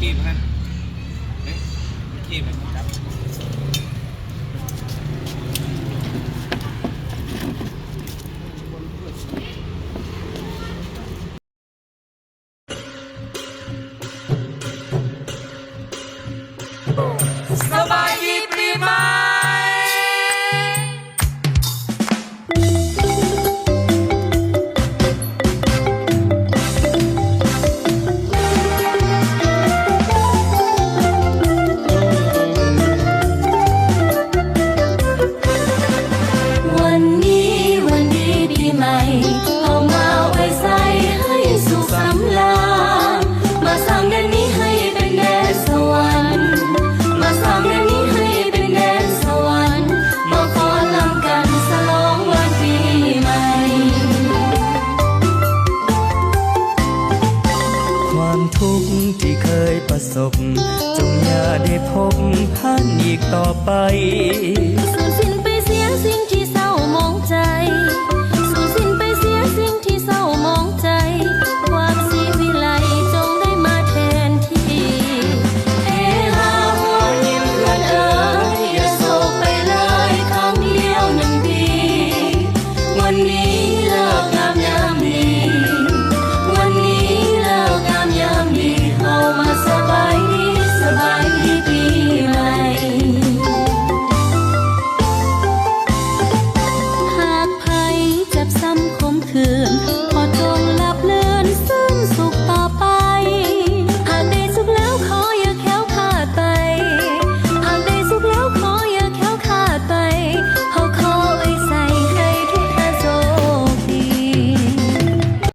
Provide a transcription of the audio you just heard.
ขีบกันเฮ้ยขีบมันจับ มาไว้ใส่ให้สุขสำราญมาสร้างแดนนี้ให้เป็นแดนสวรรค์มาสร้างแดนนี้ให้เป็นแดนสวรรค์มาฟ้อนรำกันฉลองวันปีใหม่ ความทุกข์ที่เคยประสบ จงอย่าได้พบผ่านอีกต่อไป Spirit.